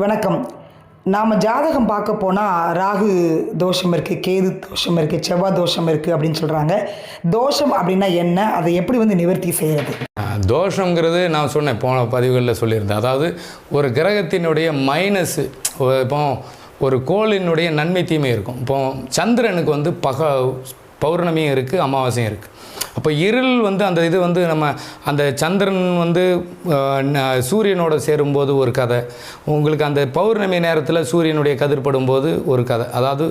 வணக்கம். நாம் ஜாதகம் பார்க்க போனால் ராகு தோஷம் இருக்குது கேது தோஷம் இருக்குது செவ்வாய் தோஷம் இருக்குது அப்படின்னு சொல்கிறாங்க தோஷம் அப்படின்னா என்ன? அதை எப்படி வந்து நிவர்த்தி செய்கிறது தோஷங்கிறது நான் சொன்னேன் போன பதிவுகளில் சொல்லியிருந்தேன். அதாவது ஒரு கிரகத்தினுடைய மைனஸு இப்போ ஒரு கோளினுடைய நன்மை தீமை இருக்கும். இப்போ சந்திரனுக்கு வந்து பக பௌர்ணமியும் இருக்குது அமாவாசையும் இருக்குது அப்போ இருள் வந்து அந்த இது வந்து நம்ம அந்த சந்திரன் வந்து சூரியனோட சேரும்போது ஒரு கதை. உங்களுக்கு அந்த பௌர்ணமி நேரத்தில் சூரியனுடைய கதிர்படும் போது ஒரு கதை. அதாவது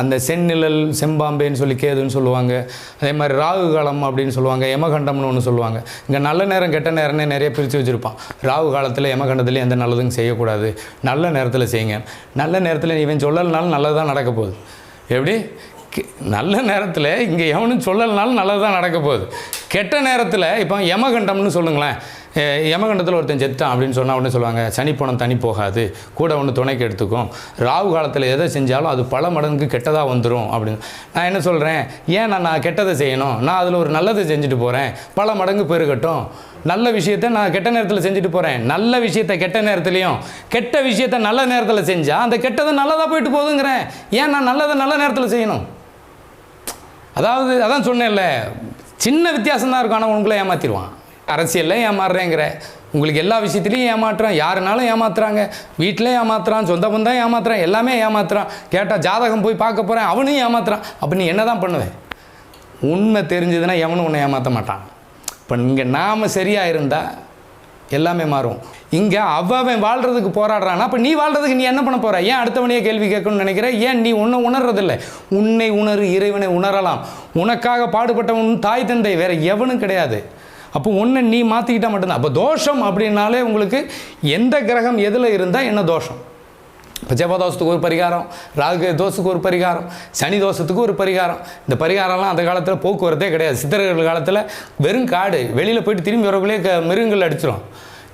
அந்த செந்நிழல் செம்பாம்பேன்னு சொல்லி கேதுன்னு சொல்லுவாங்க. அதே மாதிரி ராகு காலம் அப்படின்னு சொல்லுவாங்க யமகண்டம்னு ஒன்று சொல்லுவாங்க. இங்கே நல்ல நேரம் கெட்ட நேரம்னே நிறைய பிரித்து வச்சுருப்பான். ராகு காலத்தில் யமகண்டத்துலேயும் எந்த நல்லதும் செய்யக்கூடாது. நல்ல நேரத்தில் செய்யுங்க. நல்ல நேரத்தில் இவன் சொல்லலைனாலும் நல்லதாக நடக்க போகுது. எப்படி? நல்ல நேரத்தில் இங்கே எவனும் சொல்லலைனாலும் நல்லது தான் நடக்க போகுது. கெட்ட நேரத்தில் இப்போ யமகண்டம்னு சொல்லுங்களேன். யமகண்டத்தில் ஒருத்தன் செத்தான் அப்படின்னு சொன்னால் உடனே சொல்லுவாங்க சனிப்பணம் தனி போகாது கூட ஒன்று துணைக்கு எடுத்துக்கும். ராகு காலத்தில் எதை செஞ்சாலும் அது பல மடங்கு கெட்டதாக வந்துடும் அப்படின்னு. நான் என்ன சொல்கிறேன் ஏன் நான் நான் கெட்டதை செய்யணும்? நான் அதில் ஒரு நல்லதை செஞ்சுட்டு போகிறேன் பல மடங்கு பெருகட்டும். நல்ல விஷயத்தை நான் கெட்ட நேரத்தில் செஞ்சுட்டு போகிறேன் நல்ல விஷயத்தை கெட்ட நேரத்துலையும். கெட்ட விஷயத்தை நல்ல நேரத்தில் செஞ்சால் அந்த கெட்டதை நல்லதாக போயிட்டு போகுதுங்கிறேன். ஏன் நான் நல்லதை நல்ல நேரத்தில் செய்யணும்? அதாவது அதான் சொன்னேன்ல சின்ன வித்தியாசம் தான் இருக்கும் ஆனால் உங்களை ஏமாற்றிடுவான் அரசியலில் ஏமாறுறேங்கிற. உங்களுக்கு எல்லா விஷயத்துலையும் ஏமாற்றுறான் யாருனாலும் ஏமாத்துறாங்க. வீட்டிலே ஏமாத்துறான் சொந்த பந்தம் ஏமாத்துறான் எல்லாமே ஏமாத்துறான். கேட்டால் ஜாதகம் போய் பார்க்க போகிறேன் அவனையும் ஏமாத்துறான். அப்போ நீ என்ன தான் பண்ணுவேன் உண்மை தெரிஞ்சதுன்னா எவனும் உன்னை ஏமாற்ற மாட்டான். இப்போ இங்கே நாம் சரியாக இருந்தால் எல்லாமே மாறும். இங்கே அவன் வாழ்கிறதுக்கு போராடுறான்னா அப்போ நீ வாழ்கிறதுக்கு நீ என்ன பண்ண போகிற ஏன் அடுத்தவனையே கேள்வி கேட்கணும்னு நினைக்கிற? ஏன் நீ உன்னை உணர்றதில்ல? உன்னை உணரு இறைவனை உணரலாம். உனக்காக பாடுபட்டவன் தாய் தந்தை வேறு எவனும் கிடையாது. அப்போ ஒன்று நீ மாற்றிக்கிட்டால் மட்டும்தான். அப்போ தோஷம் அப்படின்னாலே உங்களுக்கு எந்த கிரகம் எதில் இருந்தால் என்ன தோஷம்? இப்போ செவ்வாய் தோஷத்துக்கு ஒரு பரிகாரம் ராகு தோஷத்துக்கு ஒரு பரிகாரம் சனி தோஷத்துக்கு ஒரு பரிகாரம். இந்த பரிகாரம்லாம் அந்த காலத்தில் போக்குவரத்தே கிடையாது. சித்தர்கள் காலத்தில் வெறும் காடு வெளியில் போயிட்டு திரும்பி வரக்குள்ளேயே க மிருகங்கள் அடிச்சிடும்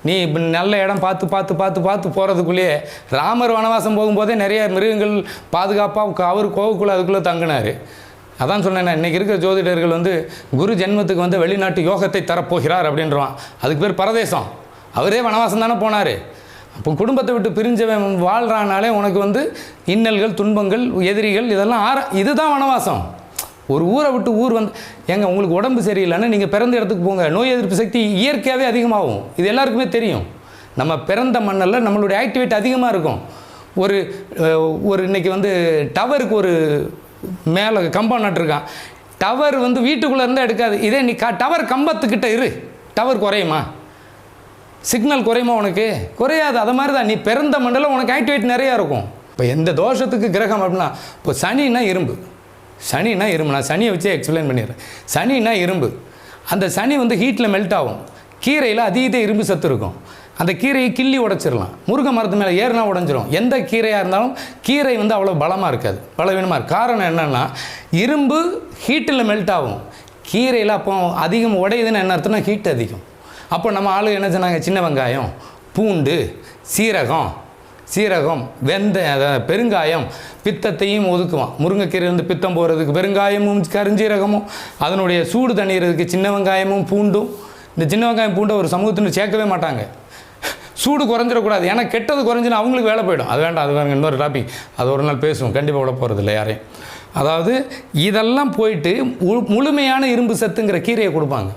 நீ இப்போ நல்ல இடம் பார்த்து பார்த்து பார்த்து பார்த்து போகிறதுக்குள்ளேயே ராமர் வனவாசம் போகும்போதே நிறைய மிருகங்கள் பாதுகாப்பாக அவர் கோவுக்குள்ளே அதுக்குள்ளே தங்கினார். அதான் சொன்னேன் இன்றைக்கி இருக்கிற ஜோதிடர்கள் வந்து குரு ஜென்மத்துக்கு வந்து வெளிநாட்டு யோகத்தை தரப்போகிறார் அப்படின்றான் அதுக்கு பேர் பரதேசம். அவரே வனவாசம் தானே போனார். அப்போ குடும்பத்தை விட்டு பிரிஞ்சவன் வாழ்கிறானாலே உனக்கு வந்து இன்னல்கள் துன்பங்கள் எதிரிகள் இதெல்லாம் ஆற இதுதான் வனவாசம். ஒரு ஊரை விட்டு ஊர் வந்து ஏங்க உங்களுக்கு உடம்பு சரியில்லைன்னா நீங்கள் பிறந்த இடத்துக்கு போங்க. நோய் எதிர்ப்பு சக்தி இயற்கையாகவே அதிகமாகும். இது எல்லாருக்குமே தெரியும். நம்ம பிறந்த மண்ணில் நம்மளுடைய ஆக்டிவேட் அதிகமாக இருக்கும். ஒரு ஒரு இன்னைக்கு வந்து டவருக்கு ஒரு மேலே கம்பம் நட்டுருக்கான். டவர் வந்து வீட்டுக்குள்ளே இருந்தால் எடுக்காது. இதே நீ க டவர் கம்பத்துக்கிட்ட இரு. டவர் குறையுமா? சிக்னல் குறையுமா உனக்கு? குறையாது. அது மாதிரி தான். நீ பிறந்த மண்டலம் உனக்கு ஆக்டிவேட் நிறையா இருக்கும். இப்போ எந்த தோஷத்துக்கு கிரகம் அப்படின்னா இப்போ சனின்னா இரும்பு. சனின்னா இரும்பு. நான் சனியை வச்சே எக்ஸ்பிளைன் பண்ணிடுறேன். சனின்னா இரும்பு. அந்த சனி வந்து ஹீட்டில் மெல்ட் ஆகும். கீரையில் அதீத இரும்பு சத்து இருக்கும். அந்த கீரையை கிள்ளி உடச்சிடலாம். முருங்கை மரத்து மேலே ஏறினா உடஞ்சிரும். எந்த கீரையாக இருந்தாலும் கீரை வந்து அவ்வளோ பலமாக இருக்காது. பலவீனமாக இருக்கு. காரணம் என்னென்னா இரும்பு ஹீட்டில் மெல்ட் ஆகும். கீரையில் அப்போ அதிகம் உடையுதுன்னு என்ன அர்த்தம்னா ஹீட் அதிகம். அப்போ நம்ம ஆளு என்ன சொன்னாங்க? சின்ன வெங்காயம் பூண்டு சீரகம் சீரகம் வெந்த அதாவது பெருங்காயம் பித்தத்தையும் ஒதுக்குவான். முருங்கைக்கீரை பித்தம் போகிறதுக்கு பெருங்காயமும் கருஞ்சீரகமும் அதனுடைய சூடு தண்ணீரதுக்கு சின்ன வெங்காயமும் பூண்டும். இந்த சின்ன வெங்காயம் பூண்டை ஒரு சமூகத்தினர் சேர்க்கவே மாட்டாங்க. சூடு குறைஞ்சிடக்கூடாது. ஏன்னா கெட்டது குறைஞ்சுன்னா அவங்களுக்கு வேலை போயிடும். அது வேண்டாம் அது வேணும் இன்னொரு டாபிக் அது ஒரு நாள் பேசுவோம். கண்டிப்பாக விட இல்லை யாரையும். அதாவது இதெல்லாம் போயிட்டு மு- முழுமையான இரும்பு சத்துங்கிற கீரையை கொடுப்பாங்க.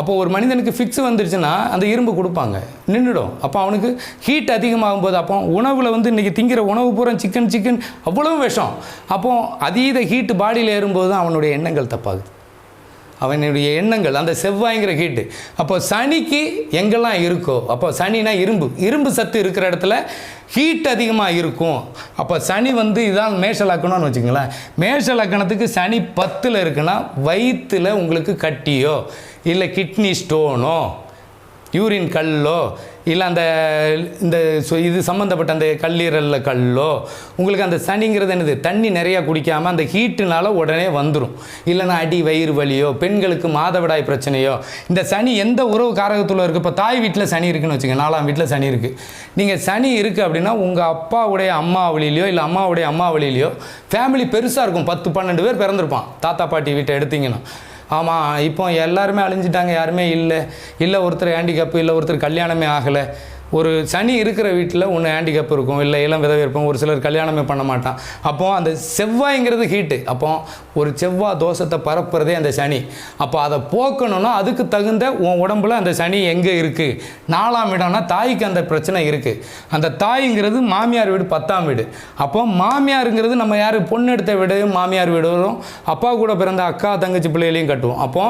அப்போ ஒரு மனிதனுக்கு ஃபிக்ஸ் வந்துருச்சுன்னா அந்த இரும்பு கொடுப்பாங்க. நின்றுடும் அப்போ அவனுக்கு ஹீட் அதிகமாகும் போது அப்போ உணவில் வந்து இன்றைக்கி திங்கிற உணவு பூரா சிக்கன் சிக்கன் அவ்வளோ விஷம். அப்போது அதீத ஹீட் பாடியில் ஏறும்போது தான் அவனுடைய எண்ணங்கள் தப்பாகுது. அவனுடைய எண்ணங்கள் அந்த செவ்வாய்ங்கிற ஹீட்டு அப்போ சனிக்கு எங்கெல்லாம் இருக்கோ அப்போ சனினா இரும்பு. இரும்பு சத்து இருக்கிற இடத்துல ஹீட் அதிகமாக இருக்கும். அப்போ சனி வந்து இதான் மேஷ லக்கணம்னு வச்சுங்களேன் மேஷ லக்கணத்துக்கு சனி பத்தில் இருக்குன்னா வயிற்றில் உங்களுக்கு கட்டியோ இல்லை கிட்னி ஸ்டோனோ யூரின் கல்லோ இல்லை அந்த இந்த இது சம்மந்தப்பட்ட அந்த கல்லீரலில் கல்லோ உங்களுக்கு அந்த சனிங்கிறது என்னது? தண்ணி நிறையா குடிக்காமல் அந்த ஹீட்டுனால உடனே வந்துடும் இல்லைன்னா அடி வயிறு வலியோ பெண்களுக்கு மாதவிடாய் பிரச்சனையோ இந்த சனி எந்த உறவு காரகத்தில் இருக்குது இப்போ தாய் வீட்டில் சனி இருக்குன்னு வச்சுங்க நாலாம் வீட்டில் சனி இருக்குது நீங்கள் சனி இருக்குது அப்படின்னா உங்கள் அப்பாவுடைய அம்மா வழியிலையோ இல்லை அம்மாவுடைய அம்மா வழியிலையோ ஃபேமிலி பெருசாக இருக்கும். பத்து பன்னெண்டு பேர் பிறந்திருப்பான். தாத்தா பாட்டி வீட்டை எடுத்தீங்கன்னா. ஆமாம் இப்போ எல்லாருமே அழிஞ்சிட்டாங்க யாருமே இல்லை. இல்லை ஒருத்தர் ஹேண்டிகேப்பு இல்லை ஒருத்தர் கல்யாணமே ஆகலை. ஒரு சனி இருக்கிற வீட்டில் ஒன்று ஹேண்டிகேப் இருக்கும் இல்லை இளம் விதவை இருப்போம் ஒரு சிலர் கல்யாணமே பண்ண மாட்டான். அப்போ அந்த செவ்வாய்ங்கிறது ஹீட்டு அப்போ ஒரு செவ்வாய் தோஷத்தை பரப்புறதே அந்த சனி. அப்போ அதை போக்கணும்னா அதுக்கு தகுந்த உன் உடம்புல அந்த சனி எங்கே இருக்குது நாலாம் இடம்னா தாய்க்கு அந்த பிரச்சனை இருக்குது அந்த தாய்ங்கிறது மாமியார் வீடு பத்தாம் வீடு. அப்போ மாமியாருங்கிறது நம்ம யார்? பொண்ணு எடுத்த வீடு மாமியார் வீடு வரும். அப்பா கூட பிறந்த அக்கா தங்கச்சி பிள்ளைகளையும் கட்டுவோம். அப்போ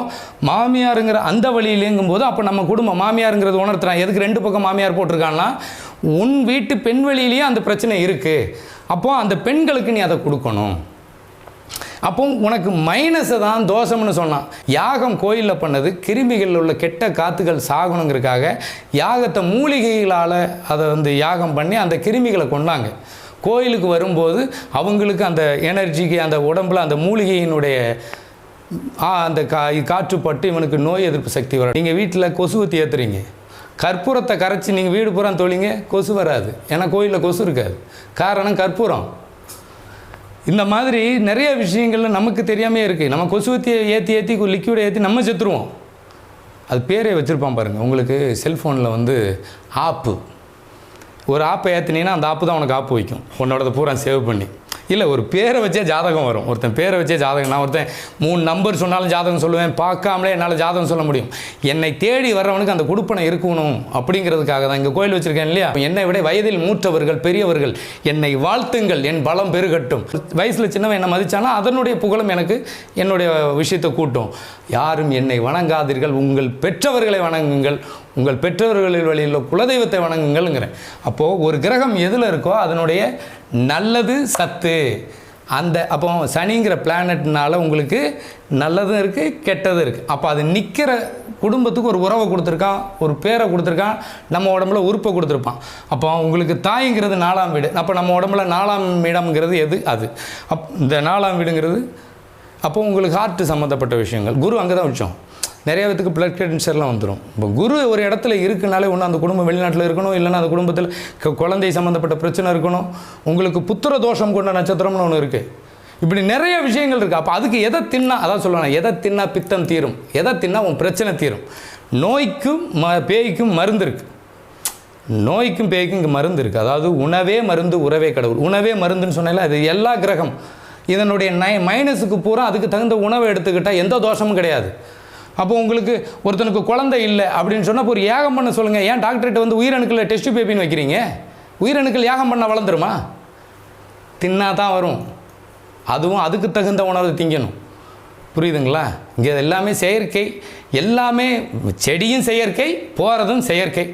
மாமியாருங்கிற அந்த வழியிலேங்கும் போது அப்போ நம்ம குடும்பம் மாமியாருங்கிறது உணர்த்துறான். எதுக்கு ரெண்டு பக்கம் மாமியார் போட்டிருக்கான்னா உன் வீட்டு பெண் வழியிலேயே அந்த பிரச்சனை இருக்குது அப்போ அந்த பெண்களுக்கு நீ அதை கொடுக்கணும். அப்போ உனக்கு மைனஸை தான் தோஷம்னு சொன்னான். யாகம் கோயிலில் பண்ணது கிருமிகளில் உள்ள கெட்ட காத்துகள் சாகணுங்கிறதுக்காக யாகத்தை மூலிகைகளால் அதை வந்து யாகம் பண்ணி அந்த கிருமிகளை கொண்டாங்க கோயிலுக்கு வரும்போது அவங்களுக்கு அந்த எனர்ஜிக்கு அந்த உடம்புல அந்த மூலிகையினுடைய அந்த கா காற்றுப்பட்டு இவனுக்கு நோய் எதிர்ப்பு சக்தி வரும். நீங்கள் வீட்டில் கொசுவத்தி ஏற்றுறீங்க கற்பூரத்தை கரைச்சி நீங்கள் வீடு பூரா தொழிங்க கொசு வராது. ஏன்னா கோயிலில் கொசு இருக்காது. காரணம் கற்பூரம். இந்த மாதிரி நிறைய விஷயங்கள்ல நமக்கு தெரியாமே இருக்குது நம்ம கொசுவத்தியை ஏற்றி ஏற்றி லிக்யூடை ஏற்றி நம்ம செத்துருவோம். அது பேரே வச்சுருப்பான் பாருங்கள் உங்களுக்கு செல்ஃபோனில் வந்து ஆப்பு. ஒரு ஆப்பை ஏற்றுனீங்கன்னா அந்த ஆப்பு தான் உனக்கு ஆப்பு வைக்கும். உன்னோடத பூரா சேவ் பண்ணி. இல்லை ஒரு பேரை வச்சே ஜாதகம் வரும். ஒருத்தன் பேரை வச்சே ஜாதகம். நான் ஒருத்தன் மூணு நம்பர் சொன்னாலும் ஜாதகம் சொல்லுவேன். பார்க்காமலே என்னால் ஜாதகம் சொல்ல முடியும். என்னை தேடி வர்றவனுக்கு அந்த கொடுப்பனை இருக்கணும் அப்படிங்கிறதுக்காக தான் இங்கே கோயில் வச்சுருக்கேன் இல்லையா? என்னை விட வயதில் மூற்றவர்கள் பெரியவர்கள் என்னை வாழ்த்துங்கள் என் பலம் பெருகட்டும். வயசில் சின்னவன் என்னை மதிச்சானா அதனுடைய புகழும் எனக்கு என்னுடைய விஷயத்தை கூட்டும். யாரும் என்னை வணங்காதீர்கள். உங்கள் பெற்றவர்களை வணங்குங்கள். உங்கள் பெற்றவர்களின் வழியில் குலதெய்வத்தை வணங்குங்கள்ங்கிறேன். அப்போது ஒரு கிரகம் எதில் இருக்கோ அதனுடைய நல்லது சத்து. அந்த அப்போ சனிங்கிற பிளானட்னால உங்களுக்கு நல்லதும் இருக்குது கெட்டதும் இருக்குது அப்போ அது நிற்கிற குடும்பத்துக்கு ஒரு உறவை கொடுத்துருக்கான் ஒரு பேரை கொடுத்துருக்கான் நம்ம உடம்புல உறுப்பை கொடுத்துருப்பான். அப்போ உங்களுக்கு தாய்ங்கிறது நாலாம் வீடு. அப்போ நம்ம உடம்புல நாலாம் இடம்ங்கிறது எது? அது. அப் இந்த நாலாம் வீடுங்கிறது அப்போ உங்களுக்கு ஹார்ட் சம்மந்தப்பட்ட விஷயங்கள். குரு அங்கே தான் வச்சோம் நிறைய பேத்துக்கு பிளட் கேன்சர்லாம் வந்துடும் இப்போ குரு ஒரு இடத்துல இருக்குனாலே ஒன்று அந்த குடும்பம் வெளிநாட்டில் இருக்கணும் இல்லைன்னா அந்த குடும்பத்தில் குழந்தை சம்மந்தப்பட்ட பிரச்சனை இருக்கணும் உங்களுக்கு புத்திர தோஷம் கொண்ட நட்சத்திரம்னு ஒன்று இருக்குது இப்படி நிறைய விஷயங்கள் இருக்குது அப்போ அதுக்கு எதை தின்னா அதான் சொல்லணும் எதை தின்னா பித்தம் தீரும்? எதை தின்னா உன் பிரச்சனை தீரும்? நோய்க்கும் ம பேய்க்கும் மருந்து இருக்குது நோய்க்கும் பேய்க்கும் இங்கே மருந்து இருக்குது அதாவது உணவே மருந்து உறவே கடவுள். உணவே மருந்துன்னு சொன்னால அது எல்லா கிரகம். இதனுடைய நை மைனஸுக்கு பூரா அதுக்கு தகுந்த உணவை எடுத்துக்கிட்டால் எந்த தோஷமும் கிடையாது. அப்போ உங்களுக்கு ஒருத்தனுக்கு குழந்தை இல்லை அப்படின்னு சொன்னால் ஒரு யாகம் பண்ண சொல்லுங்கள் ஏன் டாக்டர்கிட்ட வந்து உயிரணுக்களில் டெஸ்ட் பேபின்னு வைக்கிறீங்க? உயிரணுக்கள் யாகம் பண்ண வளர்ந்துருமா? தின்னா தான் வரும். அதுவும் அதுக்கு தகுந்த உணவு திங்கணும். புரியுதுங்களா? இங்கே எல்லாமே செயற்கை. எல்லாமே செடியும் செயற்கை போகிறதும் செயற்கை.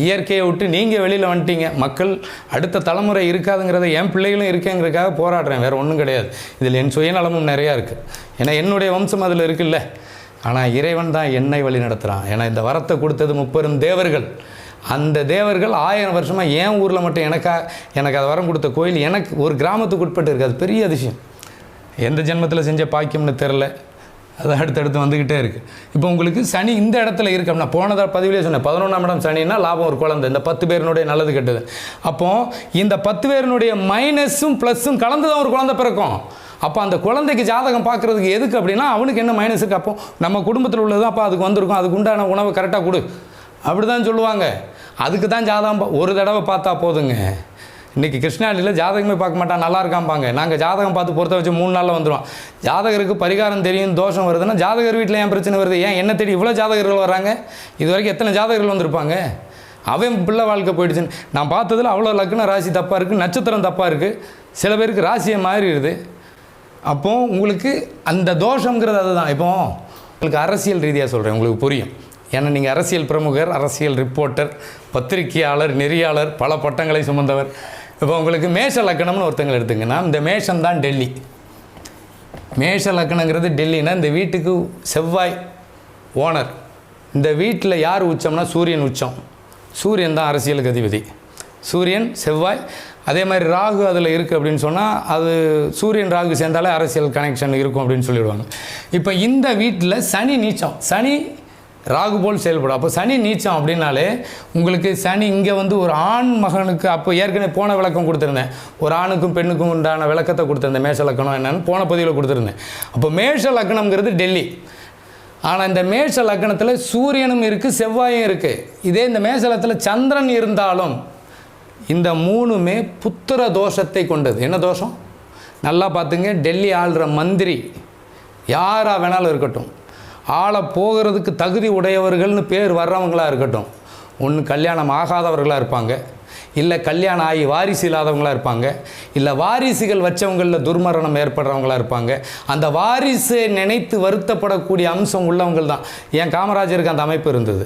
இயற்கையை விட்டு நீங்கள் வெளியில் வந்துட்டீங்க. மக்கள் அடுத்த தலைமுறை இருக்காதுங்கிறத என் பிள்ளைகளும் இருக்கேங்கிறதுக்காக போராடுறேன். வேறு ஒன்றும் கிடையாது. இதில் என் சுயநலமும் நிறையா இருக்குது ஏன்னா என்னுடைய வம்சம் அதில் இருக்குல்ல. ஆனால் இறைவன் தான் என்னை வழி நடத்துகிறான் ஏன்னா இந்த வரத்தை கொடுத்தது முப்பெரும் தேவர்கள். அந்த தேவர்கள் ஆயிரம் வருஷமாக என் ஊரில் மட்டும் எனக்கா எனக்கு அது வரம் கொடுத்த கோயில் எனக்கு ஒரு கிராமத்துக்கு உட்பட்டு இருக்குது அது பெரிய அதிசயம். எந்த ஜென்மத்தில் செஞ்ச பாக்கியம்னு தெரில அது அடுத்தடுத்து வந்துக்கிட்டே இருக்குது இப்போ உங்களுக்கு சனி இந்த இடத்துல இருக்கோம்னா போனதாக பதிவிலே சொன்னேன் பதினொன்றாம் இடம் சனின்னா லாபம் ஒரு குழந்தை. இந்த பத்து பேரினுடைய நல்லது கெட்டது. அப்போது இந்த பத்து பேரினுடைய மைனஸும் ப்ளஸ்ஸும் கலந்து தான் ஒரு குழந்தை பிறக்கும். அப்போ அந்த குழந்தைக்கு ஜாதகம் பார்க்குறதுக்கு எதுக்கு அப்படின்னா அவனுக்கு என்ன மைனஸ் இருக்கு அப்போ நம்ம குடும்பத்தில் உள்ளது அப்போ அதுக்கு வந்திருக்கும். அதுக்கு உண்டான உணவை கரெக்டாக கொடு. அப்படி தான் சொல்லுவாங்க. அதுக்கு தான் ஜாதகம் பா- ஒரு தடவை பார்த்தா போதுங்க. இன்றைக்கி கிருஷ்ணாடியில் ஜாதகமே பார்க்க மாட்டான் நல்லா இருக்காம்பாங்க. நாங்கள் ஜாதகம் பார்த்து பொறுத்த வச்சு மூணு நாளில் வந்துடுவோம் ஜாதகருக்கு பரிகாரம் தெரியும் தோஷம் வருதுன்னா ஜாதகர் வீட்டில் ஏன் பிரச்சனை வருது? ஏன் என்ன தேடி இவ்வளோ ஜாதகர்கள் வராங்க இது வரைக்கும் எத்தனை ஜாதகர்கள் வந்திருப்பாங்க? அவன் பிள்ளை வாழ்க்கை போயிடுச்சுன்னு. நான் பார்த்ததில் அவ்வளோ லக்ன ராசி தப்பாக இருக்குது நட்சத்திரம் தப்பாக இருக்குது சில பேருக்கு ராசியை மாறிடுது. அப்போ உங்களுக்கு அந்த தோஷங்கிறது அதுதான். இப்போ உங்களுக்கு அரசியல் ரீதியாக சொல்கிறேன் உங்களுக்கு புரியும். ஏன்னா நீங்கள் அரசியல் பிரமுகர் அரசியல் ரிப்போர்ட்டர் பத்திரிகையாளர் நெறியாளர் பல பட்டங்களை சுமந்தவர். இப்போ உங்களுக்கு மேஷ லக்கணம்னு ஒருத்தங்களை எடுத்துங்கன்னா இந்த மேஷம் தான் டெல்லி. மேஷ லக்கணங்கிறது டெல்லினா இந்த வீட்டுக்கு செவ்வாய் ஓனர். இந்த வீட்டில் யார் உச்சம்னா சூரியன் உச்சம். சூரியன் தான் அரசியலுக்கு அதிபதி. சூரியன் செவ்வாய் அதே மாதிரி ராகு அதில் இருக்குது அப்படின்னு சொன்னால் அது சூரியன் ராகு சேர்ந்தாலே அரசியல் கனெக்ஷன் இருக்கும் அப்படின்னு சொல்லிடுவாங்க. இப்போ இந்த வீட்டில் சனி நீச்சம் சனி ராகு போல் செயல்படும். அப்போ சனி நீச்சம் அப்படின்னாலே உங்களுக்கு சனி இங்கே வந்து ஒரு ஆண் மகனுக்கு அப்போ ஏற்கனவே போன விளக்கம் கொடுத்துருந்தேன். ஒரு ஆணுக்கும் பெண்ணுக்கும் உண்டான விளக்கத்தை கொடுத்துருந்தேன். மேஷ லக்கணம் என்னென்னு போன பதிவில் கொடுத்துருந்தேன். அப்போ மேஷ லக்கணம்ங்கிறது டெல்லி. ஆனால் இந்த மேஷ லக்கணத்தில் சூரியனும் இருக்குது செவ்வாயும் இருக்குது இதே இந்த மேசலத்தில் சந்திரன் இருந்தாலும் இந்த மூணுமே புத்திர தோஷத்தை கொண்டது. என்ன தோஷம்? நல்லா பார்த்துங்க டெல்லி ஆள்ற மந்திரி யாராக வேணாலும் இருக்கட்டும். ஆளை போகிறதுக்கு தகுதி உடையவர்கள்னு பேர் வர்றவங்களா இருக்கட்டும். ஒன்று கல்யாணம் ஆகாதவர்களாக இருப்பாங்க. இல்லை கல்யாணம் ஆகி வாரிசு இல்லாதவங்களா இருப்பாங்க. இல்லை வாரிசுகள் வச்சவங்களில் துர்மரணம் ஏற்படுறவங்களா இருப்பாங்க. அந்த வாரிசை நினைத்து வருத்தப்படக்கூடிய அம்சம் உள்ளவங்கள் தான் என் காமராஜருக்கு அந்த அமைப்பு இருந்தது.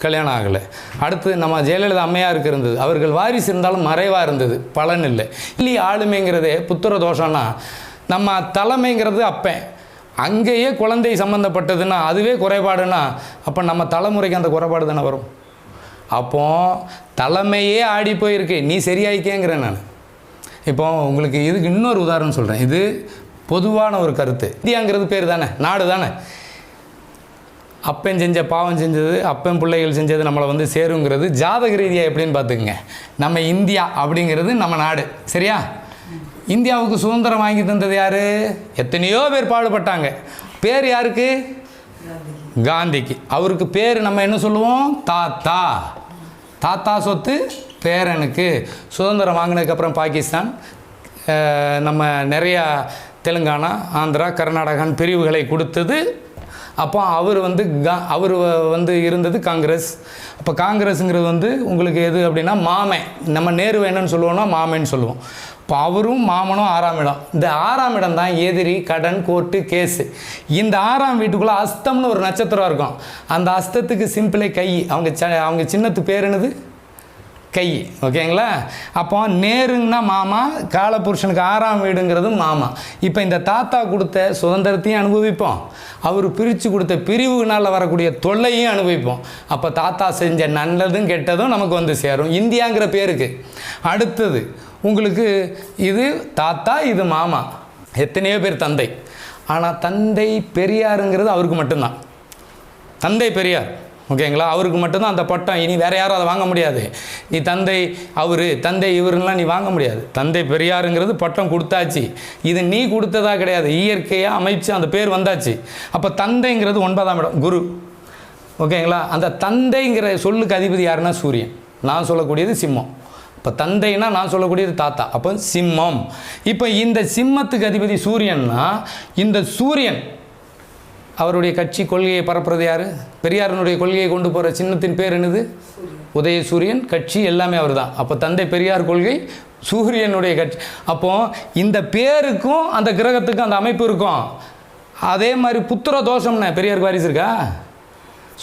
கல்யாணம் ஆகலை. அடுத்து நம்ம ஜெயலலிதா அம்மையாருக்கு இருந்தது. அவர்கள் வாரிசு இருந்தாலும் மறைவாக இருந்தது. பலன் இல்லை. இல்லை ஆளுமைங்கிறதே புத்திர தோஷம்னா நம்ம தலைமைங்கிறது அப்பேன் அங்கேயே குழந்தை சம்மந்தப்பட்டதுன்னா அதுவே குறைபாடுனா அப்போ நம்ம தலைமுறைக்கு அந்த குறைபாடு தானே வரும். அப்போ தலைமையே ஆடி போயிருக்கு. நீ சரியாயிக்கேங்கிறேன் நான். இப்போ உங்களுக்கு இதுக்கு இன்னொரு உதாரணம் சொல்கிறேன் இது பொதுவான ஒரு கருத்து. இந்தியாங்கிறது பேர் தானே? நாடு தானே? அப்பன் செஞ்ச பாவம் செஞ்சது அப்பன் பிள்ளைகள் செஞ்சது நம்மளை வந்து சேருங்கிறது ஜாதக ரீதியாக எப்படின்னு பார்த்துக்குங்க. நம்ம இந்தியா அப்படிங்கிறது நம்ம நாடு. சரியா? இந்தியாவுக்கு சுதந்திரம் வாங்கி தந்தது யார்? எத்தனையோ பேர் பாடுபட்டாங்க. பேர் யாருக்கு? காந்திக்கு. அவருக்கு பேர் நம்ம என்ன சொல்லுவோம்? தாத்தா. தாத்தா சொத்து பேரனுக்கு சுதந்திரம் வாங்கினதுக்கப்புறம் பாகிஸ்தான் நம்ம நிறையா தெலுங்கானா ஆந்திரா கர்நாடகான் பிரிவுகளை கொடுத்தது அப்போ அவர் வந்து கா அவர் வந்து இருந்தது காங்கிரஸ். அப்போ காங்கிரஸுங்கிறது வந்து உங்களுக்கு எது அப்படின்னா மாமே நம்ம நேரு என்னன்னு சொல்லுவோம்னா மாமேன்னு சொல்லுவோம். இப்போ அவரும் மாமனும் ஆறாம் இடம். இந்த ஆறாம் இடம் தான் எதிரி கடன் கோர்ட்டு கேஸு. இந்த ஆறாம் வீட்டுக்குள்ளே அஸ்தம்னு ஒரு நட்சத்திரம் இருக்கும். அந்த அஸ்தத்துக்கு சிம்பிளே கை. அவங்க ச அவங்க சின்னத்து பேர் என்னது? கை ஓகேங்களா? அப்போ நேருங்கன்னா மாமா காலபுருஷனுக்கு ஆறாம் வீடுங்கிறது மாமா. இப்போ இந்த தாத்தா கொடுத்த சுதந்திரத்தையும் அனுபவிப்போம். அவர் பிரித்து கொடுத்த பிரிவுனால் வரக்கூடிய தொல்லையும் அனுபவிப்போம். அப்போ தாத்தா செஞ்ச நல்லதும் கெட்டதும் நமக்கு வந்து சேரும். இந்தியாங்கிற பேருக்கு. அடுத்தது உங்களுக்கு இது தாத்தா இது மாமா. எத்தனையோ பேர் தந்தை. ஆனால் தந்தை பெரியாருங்கிறது அவருக்கு மட்டும்தான். தந்தை பெரியார். ஓகேங்களா? அவருக்கு மட்டும்தான் அந்த பட்டம். இனி வேறு யாரும் அதை வாங்க முடியாது. நீ தந்தை அவர் தந்தை இவருலாம் நீ வாங்க முடியாது. தந்தை பெரியாருங்கிறது பட்டம் கொடுத்தாச்சு. இது நீ கொடுத்ததா கிடையாது. இயற்கையாக அமைச்சு அந்த பேர் வந்தாச்சு. அப்போ தந்தைங்கிறது ஒன்பதாம் இடம். குரு. ஓகேங்களா? அந்த தந்தைங்கிற சொல்லுக்கு அதிபதி யாருன்னா சூரியன். நான் சொல்லக்கூடியது சிம்மம். இப்போ தந்தைனா நான் சொல்லக்கூடியது தாத்தா. அப்போ சிம்மம். இப்போ இந்த சிம்மத்துக்கு அதிபதி சூரியன்னா இந்த சூரியன் அவருடைய கட்சி கொள்கையை பரப்புறது யார்? பெரியாரனுடைய கொள்கையை கொண்டு போகிற சின்னத்தின் பேர் என்னது? உதயசூரியன். கட்சி எல்லாமே அவர் தான் அப்போ தந்தை பெரியார் கொள்கை சூரியனுடைய கட்சி. அப்போ இந்த பேருக்கும் அந்த கிரகத்துக்கும் அந்த அமைப்பு இருக்கும். அதே மாதிரி புத்திர தோஷம்னே பெரியாருக்கு வாரிசு இருக்கா?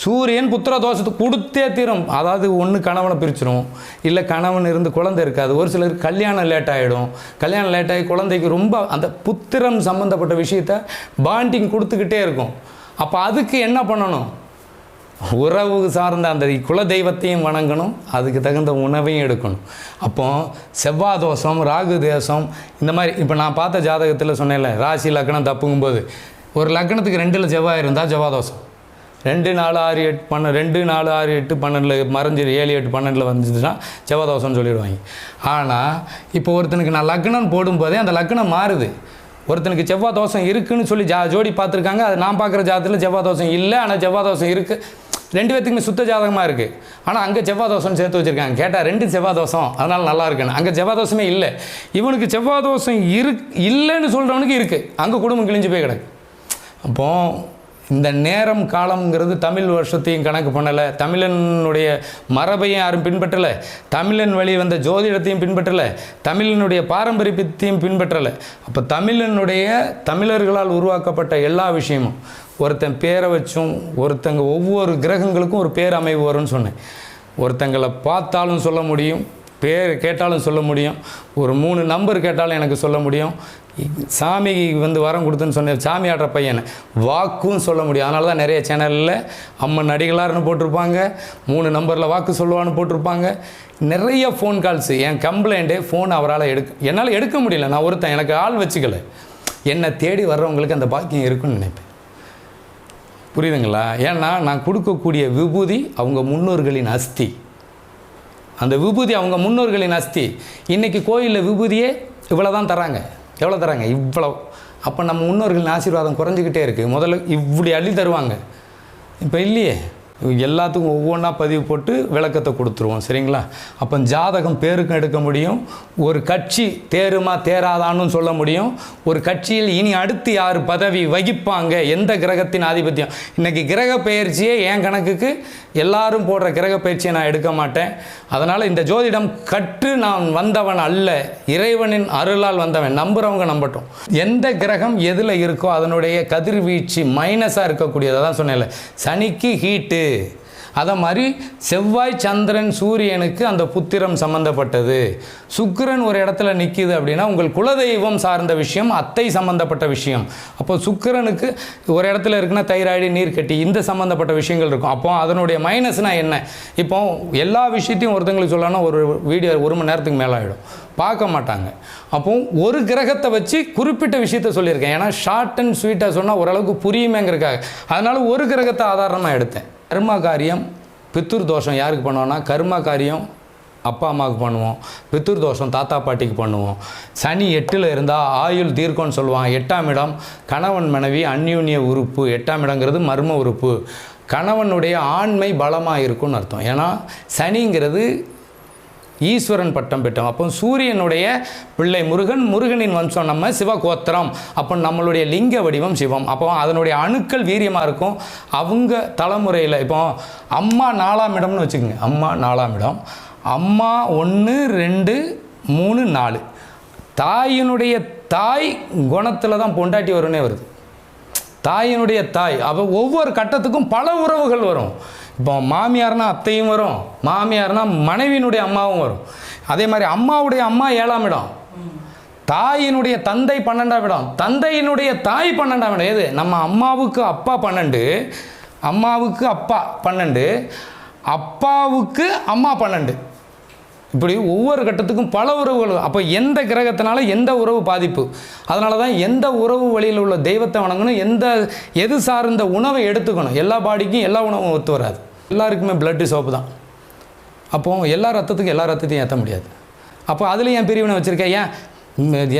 சூரியன் புத்திர தோஷத்தை கொடுத்தே தீரும். அதாவது ஒன்று கணவனை பிரிச்சிடும் இல்லை கணவன் இருந்து குழந்தை இருக்காது. ஒரு சிலருக்கு கல்யாணம் லேட் ஆகிடும் கல்யாணம் லேட் ஆகி குழந்தைக்கு ரொம்ப அந்த புத்திரம் சம்மந்தப்பட்ட விஷயத்த பாண்டிங் கொடுத்துக்கிட்டே இருக்கும். அப்போ அதுக்கு என்ன பண்ணணும்? உறவு சார்ந்த அந்த குல தெய்வத்தையும் வணங்கணும். அதுக்கு தகுந்த உணவையும் எடுக்கணும். அப்போ செவ்வாய் தோஷம் ராகு தேசம் இந்த மாதிரி இப்போ நான் பார்த்த ஜாதகத்தில் சொன்னேன்ல ராசி லக்னம் தப்புங்கும்போது ஒரு லக்னத்துக்கு ரெண்டில் செவ்வாய் இருந்தால் செவ்வாய் தோஷம். ரெண்டு நாலு ஆறு எட்டு பன்னெண்டு ரெண்டு நாலு ஆறு எட்டு பன்னெண்டில் மறைஞ்சிரு ஏழு எட்டு பன்னெண்டில் வந்துச்சுன்னா செவ்வாய் சொல்லிடுவாங்க. ஆனால் இப்போ ஒருத்தனுக்கு நான் லக்னம் போடும்போதே அந்த லக்னம் மாறுது. ஒருத்தனுக்கு செவ்வாய் தோஷம் இருக்குன்னு சொல்லி ஜா ஜோடி பார்த்துருக்காங்க. அது நான் பார்க்குற ஜாதத்தில் செவ்வாய் தோஷம் இல்லை ஆனால் செவ்வாய் தோஷம் இருக்குது ரெண்டு பேத்துக்குமே சுத்த ஜாதகமாக இருக்குது ஆனால் அங்கே செவ்வாய் தோஷம்னு சேர்த்து வச்சுருக்காங்க. கேட்டால் ரெண்டு செவ்வாய் தோஷம் அதனால் நல்லா இருக்குன்னு. அங்கே செவ்வாய் தோஷமே இல்லை. இவனுக்கு செவ்வாய் தோஷம் இரு இல்லைன்னு சொல்கிறவனுக்கு இருக்குது அங்கே குடும்பம் கிழிஞ்சு போய் கிடக்கு. அப்போது இந்த நேரம் காலம்ங்கிறது தமிழ் வருஷத்தையும் கணக்கு பண்ணலை. தமிழனுடைய மரபையும் யாரும் பின்பற்றலை. தமிழன் வழி வந்த ஜோதிடத்தையும் பின்பற்றலை. தமிழனுடைய பாரம்பரியத்தையும் பின்பற்றலை. அப்போ தமிழனுடைய தமிழர்களால் உருவாக்கப்பட்ட எல்லா விஷயமும் ஒருத்தன் பேரை வச்சும் ஒருத்தங்க ஒவ்வொரு கிரகங்களுக்கும் ஒரு பேர் அமைவு வரும்னு சொன்னேன். ஒருத்தங்களை பார்த்தாலும் சொல்ல முடியும் பேர் கேட்டாலும் சொல்ல முடியும். ஒரு மூணு நம்பர் கேட்டாலும் எனக்கு சொல்ல முடியும். சாமி வந்து வரம் கொடுத்துன்னு சொன்னேன் சாமி ஆடுற பையனை வாக்கும் சொல்ல முடியும். அதனால தான் நிறைய சேனலில் அம்மன் நடிகளார்னு போட்டிருப்பாங்க மூணு நம்பரில் வாக்கு சொல்லுவான்னு போட்டிருப்பாங்க. நிறைய ஃபோன் கால்ஸு என் கம்ப்ளைண்ட்டே ஃபோன் அவரால் எடுக்க என்னால் எடுக்க முடியல. நான் ஒருத்தன் எனக்கு ஆள் வச்சுக்கல. என்னை தேடி வர்றவங்களுக்கு அந்த பாக்கியம் இருக்குன்னு நினைப்பேன். புரியுதுங்களா? ஏன்னா நான் கொடுக்கக்கூடிய விபூதி அவங்க முன்னோர்களின் அஸ்தி. அந்த விபூதி அவங்க முன்னோர்களின் அஸ்தி. இன்றைக்கி கோயிலில் விபூதியே இவ்வளோ தான் தராங்க. எவ்வளோ தராங்க? இவ்வளோ அப்போ நம்ம முன்னோர்களின் ஆசீர்வாதம் குறைஞ்சிக்கிட்டே இருக்குது முதல்ல இப்படி அள்ளி தருவாங்க. இப்போ இல்லையே. எல்லாத்துக்கும் ஒவ்வொன்றா பதிவு போட்டு விளக்கத்தை கொடுத்துருவோம் சரிங்களா? அப்போ ஜாதகம் பேருக்கும் எடுக்க முடியும். ஒரு கட்சி தேருமா தேராதான்னு சொல்ல முடியும். ஒரு கட்சியில் இனி அடுத்து யார் பதவி வகிப்பாங்க? எந்த கிரகத்தின் ஆதிபத்தியம்? இன்றைக்கி கிரக பயிற்சியே என் கணக்குக்கு எல்லாரும் போடுற கிரக பயிற்சியை நான் எடுக்க மாட்டேன். அதனால் இந்த ஜோதிடம் கற்று நான் வந்தவன் அல்ல. இறைவனின் அருளால் வந்தவன். நம்புகிறவங்க நம்பட்டும். எந்த கிரகம் எதில் இருக்கோ அதனுடைய கதிர்வீச்சு மைனஸாக இருக்கக்கூடியதை. தான் சொன்னேன்ல. சனிக்கு ஹீட்டு அதை மாதிரி செவ்வாய் சந்திரன் சூரியனுக்கு அந்த புத்திரம் சம்பந்தப்பட்டது. சுக்கிரன் ஒரு இடத்துல நிற்கிது அப்படின்னா உங்கள் குலதெய்வம் சார்ந்த விஷயம் அத்தை சம்பந்தப்பட்ட விஷயம். அப்போ சுக்கிரனுக்கு ஒரு இடத்துல இருக்குன்னா தைராய்டு நீர்க்கட்டி இந்த சம்பந்தப்பட்ட விஷயங்கள் இருக்கும். அப்போ அதனுடைய மைனஸ்னால் என்ன? இப்போ எல்லா விஷயத்தையும் ஒருத்தங்களுக்கு சொல்லணும் ஒரு வீடியோ ஒரு மணி நேரத்துக்கு மேலே ஆகிடும் பார்க்க மாட்டாங்க. அப்போ ஒரு கிரகத்தை வச்சு குறிப்பிட்ட விஷயத்த சொல்லியிருக்கேன். ஏன்னா ஷார்ட் அண்ட் ஸ்வீட்டாக சொன்னால் ஓரளவுக்கு புரியுமேங்கிறக்காக அதனால ஒரு கிரகத்தை ஆதாரமாக எடுத்தேன். கர்மா காரியம் பித்துர் தோஷம் யாருக்கு பண்ணுவோம்னா கர்மா காரியம் அப்பா அம்மாவுக்கு பண்ணுவோம். பித்துர் தோஷம் தாத்தா பாட்டிக்கு பண்ணுவோம். சனி எட்டில் இருந்தால் ஆயுள் தீர்க்கம்னு சொல்லுவான் எட்டாம் இடம் கணவன் மனைவி அந்யூன்ய உறுப்பு. எட்டாம் இடங்கிறது மர்ம உறுப்பு. கணவனுடைய ஆண்மை பலமாக இருக்கும்னு அர்த்தம். ஏன்னா சனிங்கிறது ஈஸ்வரன் பட்டம் பெற்றோம். அப்போ சூரியனுடைய பிள்ளை முருகன் முருகனின் வம்சம் நம்ம சிவகோத்திரம். அப்போ நம்மளுடைய லிங்க வடிவம் சிவம். அப்போ அதனுடைய அணுக்கள் வீரியமாக இருக்கும். அவங்க தலைமுறையில் இப்போ அம்மா நாலாம் இடம்னு வச்சுக்கோங்க. அம்மா நாலாம் இடம். அம்மா ஒன்று ரெண்டு மூணு நாலு. தாயினுடைய தாய் குணத்தில் தான் பொண்டாட்டி வரும்னே வருது. தாயினுடைய தாய். அப்போ ஒவ்வொரு கட்டத்துக்கும் பல உறவுகள் வரும். இப்போ மாமியார்னா அத்தையும் வரும் மாமியார்னா மனைவியினுடைய அம்மாவும் வரும். அதே மாதிரி அம்மாவுடைய அம்மா ஏழாம் இடம். தாயினுடைய தந்தை பன்னெண்டாம் இடம். தந்தையினுடைய தாய் பன்னெண்டாம் இடம். எது? நம்ம அம்மாவுக்கு அப்பா பன்னெண்டு அம்மாவுக்கு அப்பா பன்னெண்டு அப்பாவுக்கு அம்மா பன்னெண்டு. இப்படி ஒவ்வொரு கட்டத்துக்கும் பல உறவுகள் அப்போ எந்த கிரகத்தினால எந்த உறவு பாதிப்பு? அதனால தான் எந்த உறவு வழியில் உள்ள தெய்வத்தை வணங்கணும் எந்த எது சார்ந்த உணவை எடுத்துக்கணும்? எல்லா பாடிக்கும் எல்லா உணவும் ஒத்து வராது. எல்லாருக்குமே பிளட்டு சோப்பு தான். அப்போ எல்லா ரத்தத்துக்கும் எல்லா ரத்தத்தையும் ஏற்ற முடியாது. அப்போ அதுலேயும் என் பிரிவினை வச்சுருக்கேன். ஏன்?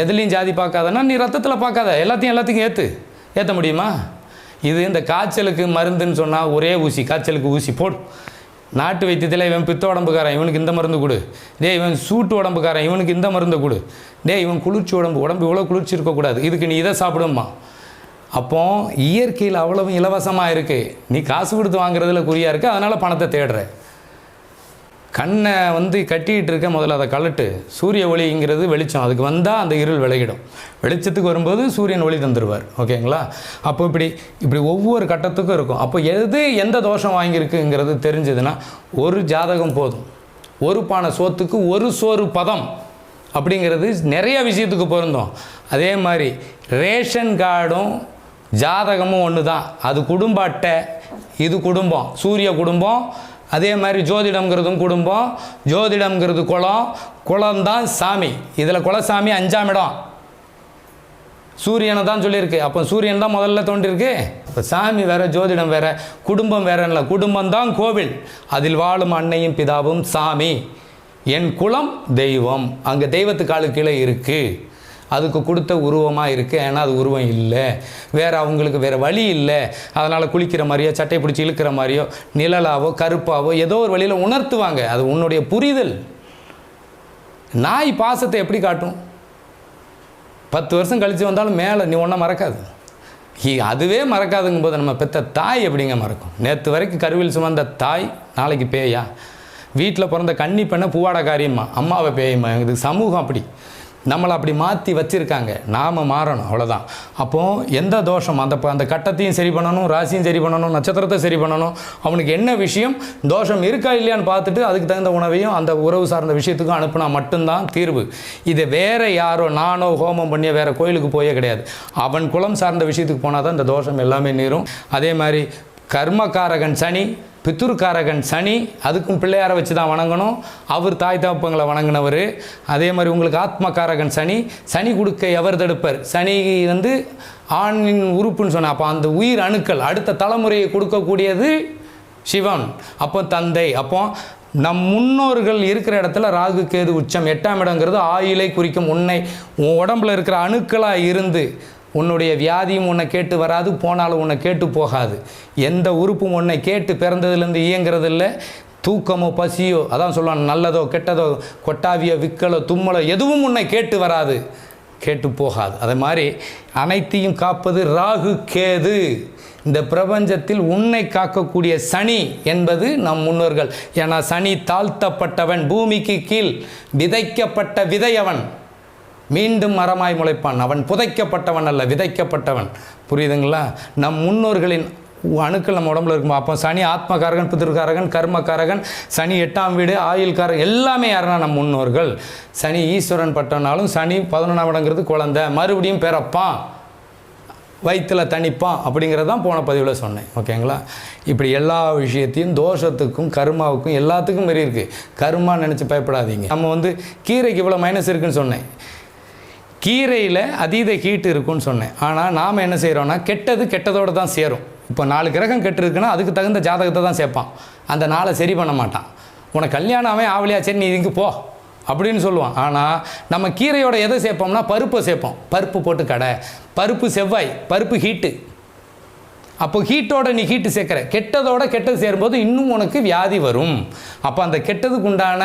எதுலேயும் ஜாதி பார்க்காதன்னா நீ ரத்தத்தில் பார்க்காத. எல்லாத்தையும் எல்லாத்துக்கும் ஏற்று ஏற்ற முடியுமா? இது இந்த காய்ச்சலுக்கு மருந்துன்னு சொன்னால் ஒரே ஊசி காய்ச்சலுக்கு ஊசி போடு. நாட்டு வைத்தியத்தில் இவன் பித்த உடம்புக்காரன் இவனுக்கு இந்த மருந்து கொடு. டே இவன் சூட்டு உடம்புக்காரன் இவனுக்கு இந்த மருந்து கொடு. டே இவன் குளிர்ச்சி உடம்பு உடம்பு இவ்வளோ குளிர்ச்சி இருக்கக்கூடாது. இதுக்கு நீ இதை சாப்பிடுமா அப்போ இயற்கையில் அவ்வளவு இலவசமாக இருக்குது நீ காசு கொடுத்து வாங்குறதுல குறியாக இருக்குது அதனால் பணத்தை தேடுற. கண்ணை வந்து கட்டிக்கிட்டு இருக்க முதல்ல அதை கழட்டு. சூரிய ஒளிங்கிறது வெளிச்சம் அதுக்கு வந்தால் அந்த இருள் விலகிடும். வெளிச்சத்துக்கு வரும்போது சூரியன் ஒளி தந்துடுவார் ஓகேங்களா? அப்போ இப்படி இப்படி ஒவ்வொரு கட்டத்துக்கும் இருக்கும். அப்போ எது எந்த தோஷம் வாங்கியிருக்குங்கிறது தெரிஞ்சதுன்னா ஒரு ஜாதகம் போதும். ஒரு பானை சோத்துக்கு ஒரு சோறு பதம் அப்படிங்கிறது நிறைய விஷயத்துக்கு பொருந்தோம். அதே மாதிரி ரேஷன் கார்டும் ஜாதகமும் ஒன்று தான் அது குடும்ப அட்டை இது குடும்பம். சூரிய குடும்பம் அதே மாதிரி ஜோதிடம்ங்கிறதும் குடும்பம். ஜோதிடம்ங்கிறது குளம் குளம்தான் சாமி. இதில் குலசாமி அஞ்சாம் இடம். சூரியனை தான் சொல்லியிருக்கு. அப்போ சூரியன் தான் முதல்ல தோன்றிருக்கு இப்போ சாமி வேற ஜோதிடம் வேற குடும்பம் வேற இல்லை. குடும்பம் தான் கோவில். அதில் வாழும் அன்னையும் பிதாவும் சாமி. என் குலம் தெய்வம். அங்கே தெய்வத்து காலு கீழே இருக்குது அதுக்கு கொடுத்த உருவமாக இருக்குது ஏன்னா அது உருவம் இல்லை. வேறு அவங்களுக்கு வேறு வழி இல்லை. அதனால் குளிக்கிற மாதிரியோ சட்டை பிடிச்சி இழுக்கிற மாதிரியோ நிழலாவோ கருப்பாவோ ஏதோ ஒரு வழியில் உணர்த்துவாங்க. அது உன்னுடைய புரிதல். நாய் பாசத்தை எப்படி காட்டும்? பத்து வருஷம் கழித்து வந்தாலும் மேலே நீ ஒன்றும் மறக்காது. இ- அதுவே மறக்காதுங்கும் போது நம்ம பெத்த தாய் எப்படிங்க மறக்கும்? நேற்று வரைக்கும் கருவில் சுமந்த தாய் நாளைக்கு பேயா? வீட்டில் பிறந்த கன்னி பெண்ணை பூவாட காரியம்மா. அம்மாவை பேயம்மா. இது சமூகம் அப்படி. நம்மளை அப்படி மாற்றி வச்சுருக்காங்க. நாம் மாறணும் அவ்வளோதான் அப்போது எந்த தோஷம்? அந்த ப- அந்த கட்டத்தையும் சரி பண்ணணும் ராசியும் சரி பண்ணணும் நட்சத்திரத்தை சரி பண்ணணும். அவனுக்கு என்ன விஷயம்? தோஷம் இருக்கா இல்லையான்னு பார்த்துட்டு அதுக்கு தகுந்த உணவையும் அந்த உறவு சார்ந்த விஷயத்துக்கும் அனுப்புனா மட்டும்தான் தீர்வு. இது வேறு யாரோ நானோ ஹோமம் பண்ணிய வேறு கோயிலுக்கு போயே கிடையாது. அவன் குலம் சார்ந்த விஷயத்துக்கு போனால் தான் இந்த தோஷம் எல்லாமே நீரும். அதே மாதிரி கர்மகாரகன் சனி பித்துருக்காரகன் சனி அதுக்கும் பிள்ளையாரை வச்சு தான் வணங்கணும். அவர் தாய் தகப்பங்களை வணங்கினவர். அதே மாதிரி உங்களுக்கு ஆத்மக்காரகன் சனி சனி கொடுக்க எவர் தடுப்பர். சனி வந்து ஆணின் உறுப்புன்னு சொன்னால் அப்போ அந்த உயிர் அணுக்கள் அடுத்த தலைமுறையை கொடுக்கக்கூடியது சிவன் அப்போ தந்தை. அப்போ நம் முன்னோர்கள் இருக்கிற இடத்துல ராகு கேது உச்சம் எட்டாம் இடங்கிறது ஆயிலை குறிக்கும் உன்னை உன் உடம்புல இருக்கிற அணுக்களாக இருந்து உன்னுடைய வியாதியும் உன்னை கேட்டு வராது போனாலும் உன்னை கேட்டு போகாது. எந்த உறுப்பும் உன்னை கேட்டு பிறந்ததுலேருந்து இயங்கிறது இல்லை தூக்கமோ பசியோ அதான் சொல்லுவாங்க நல்லதோ கெட்டதோ கொட்டாவியோ விக்கலோ தும்மலோ எதுவும் உன்னை கேட்டு வராது. கேட்டு போகாது. அதே மாதிரி அனைத்தையும் காப்பது ராகு கேது. இந்த பிரபஞ்சத்தில் உன்னை காக்கக்கூடிய சனி என்பது நம் முன்னோர்கள். ஏன்னா சனி தாழ்த்தப்பட்டவன் பூமிக்கு கீழ் விதைக்கப்பட்ட விதையவன். மீண்டும் மரமாய் முளைப்பான். அவன் புதைக்கப்பட்டவன் அல்ல விதைக்கப்பட்டவன். புரியுதுங்களா? நம் முன்னோர்களின் அணுக்கள் நம்ம உடம்புல இருக்குமா அப்போ சனி ஆத்மகாரகன் பிதிர்காரகன் கர்மகாரகன் சனி எட்டாம் வீடு ஆயுள்காரகன் எல்லாமே யாருன்னா நம் முன்னோர்கள். சனி ஈஸ்வரன் பட்டனாலும் சனி பதினொன்றாம் இடங்கிறது குழந்தை. மறுபடியும் பிறப்பான். வயிற்றில் தணிப்பான். அப்படிங்கிறது தான் போன பதிவில் சொன்னேன். ஓகேங்களா? இப்படி எல்லா விஷயத்தையும் தோஷத்துக்கும் கருமாவுக்கும் எல்லாத்துக்கும் மாரி இருக்குது கருமா நினச்சி பயப்படாதீங்க. நம்ம வந்து கீரைக்கு இவ்வளோ மைனஸ் இருக்குன்னு சொன்னேன். கீரையில் அதீத ஹீட் இருக்குன்னு சொன்னேன். ஆனால் நாம் என்ன செய்கிறோன்னா கெட்டது கெட்டதோடு தான் சேரும். இப்போ நாலு கிரகம் கெட்டிருக்குன்னா அதுக்கு தகுந்த ஜாதகத்தை தான் சேர்ப்பான். அந்த நாளை சரி பண்ண மாட்டான். உனக்கு கல்யாணம் அவன் ஆவலியா? சரி நீ இதுக்கு போ. அப்படின்னு சொல்லுவான். ஆனால் நம்ம கீரையோட எதை சேர்ப்போம்னா பருப்பை சேர்ப்போம். பருப்பு போட்டு கடை. பருப்பு செவ்வாய் பருப்பு ஹீட்டு அப்போ ஹீட்டோட நீ ஹீட்டு சேர்க்குற. கெட்டதோட கெட்டது சேரும்போது இன்னும் உனக்கு வியாதி வரும். அப்போ அந்த கெட்டதுக்கு உண்டான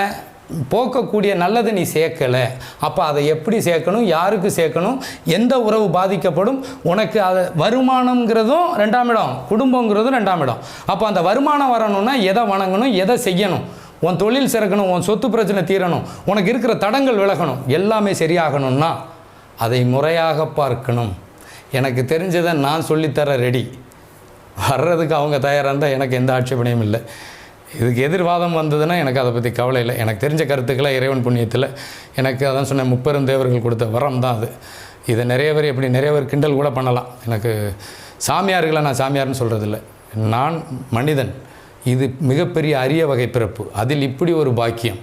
போக்கக்கூடிய நல்லதை நீ சேர்க்கலை. அப்போ அதை எப்படி சேர்க்கணும்? யாருக்கு சேர்க்கணும்? எந்த உறவு பாதிக்கப்படும்? உனக்கு அதை வருமானங்கிறதும் ரெண்டாம் இடம். குடும்பங்கிறதும் ரெண்டாம் இடம். அப்போ அந்த வருமானம் வரணும்னா எதை வணங்கணும்? எதை செய்யணும்? உன் தொழில் சிறக்கணும் உன் சொத்து பிரச்சனை தீரணும் உனக்கு இருக்கிற தடங்கள் விலகணும் எல்லாமே சரியாகணும்னா அதை முறையாக பார்க்கணும். எனக்கு தெரிஞ்சதை நான் சொல்லித்தர ரெடி வர்றதுக்கு அவங்க தயாராக இருந்தால் எனக்கு எந்த ஆட்சேபனையும் இல்லை. இதுக்கு எதிர்வாதம் வந்ததுன்னா எனக்கு அதை பற்றி கவலை இல்லை. எனக்கு தெரிஞ்ச கருத்துக்களை இறைவன் புண்ணியத்தில் எனக்கு அதான் சொன்னேன் முப்பெரும் தேவர்கள் கொடுத்த வரம் தான் அது. இதை நிறைய பேர் எப்படி நிறைய பேர் கிண்டல் கூட பண்ணலாம். எனக்கு சாமியார்களை நான் சாமியார்னு சொல்கிறதில்ல நான் மனிதன். இது மிகப்பெரிய அரிய வகை பிறப்பு. அதில் இப்படி ஒரு பாக்கியம்.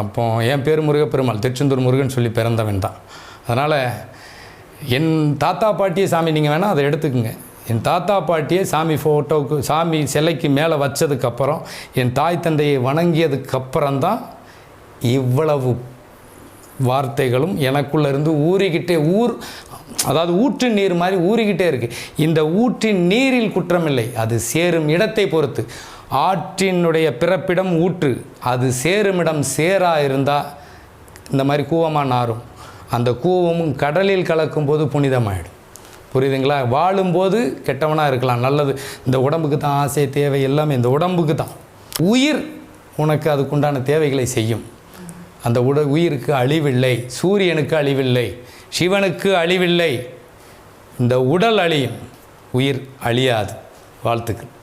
அப்போ என் பேர் முருகப்பெருமாள். திருச்செந்தூர் முருகன் சொல்லி பிறந்தவன் தான். அதனால் என் தாத்தா பாட்டியை சாமி நீங்கள் வேணால் அதை எடுத்துக்கோங்க. என் தாத்தா பாட்டியை சாமி ஃபோட்டோவுக்கு சாமி சிலைக்கு மேலே வச்சதுக்கப்புறம் என் தாய் தந்தையை வணங்கியதுக்கப்புறம் தான் இவ்வளவு வார்த்தைகளும் எனக்குள்ளே இருந்து ஊறிக்கிட்டே ஊர் அதாவது ஊற்று நீர் மாதிரி ஊறிக்கிட்டே இருக்குது இந்த ஊற்றின் நீரில் குற்றமில்லை அது சேரும் இடத்தை பொறுத்து. ஆற்றினுடைய பிறப்பிடம் ஊற்று அது சேருமிடம் சேராக சேரா இருந்தால் இந்த மாதிரி கூவமாக நாரும் அந்த கூவமும் கடலில் கலக்கும்போது புனிதமாயிடும். புரியுதுங்களா? வாழும்போது கெட்டவனாக இருக்கலாம் நல்லது. இந்த உடம்புக்கு தான் ஆசை தேவை எல்லாமே இந்த உடம்புக்கு தான். உயிர் உனக்கு அதுக்குண்டான தேவைகளை செய்யும். அந்த உட உயிருக்கு அழிவில்லை சூரியனுக்கு அழிவில்லை சிவனுக்கு அழிவில்லை. இந்த உடல் அழியும் உயிர் அழியாது. வாழ்த்துக்கள்.